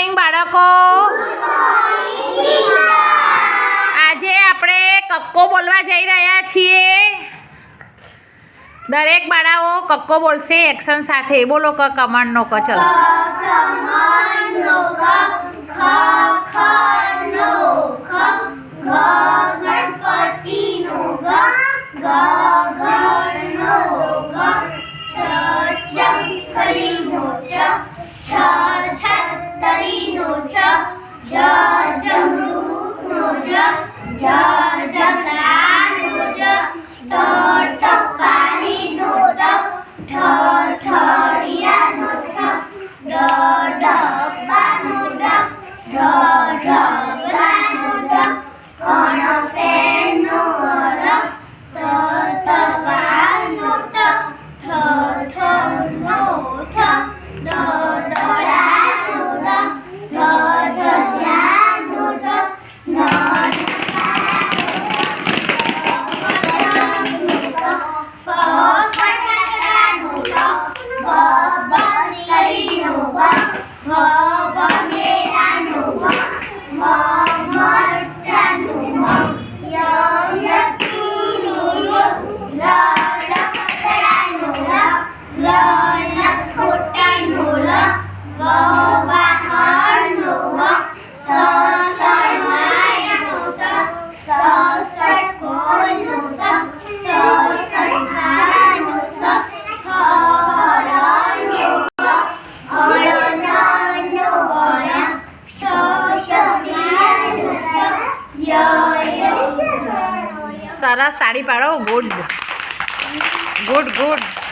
Morning બાળકો આજે આપણે કક્કો બોલવા જઈ રહ્યા છીએ દરેક બાળાઓ કક્કો બોલશે એક્શન સાથે બોલો ક કમાન્ડનો ક ચલો 手拉手 સરસ તાળી પાડો. ગુડ. Good good.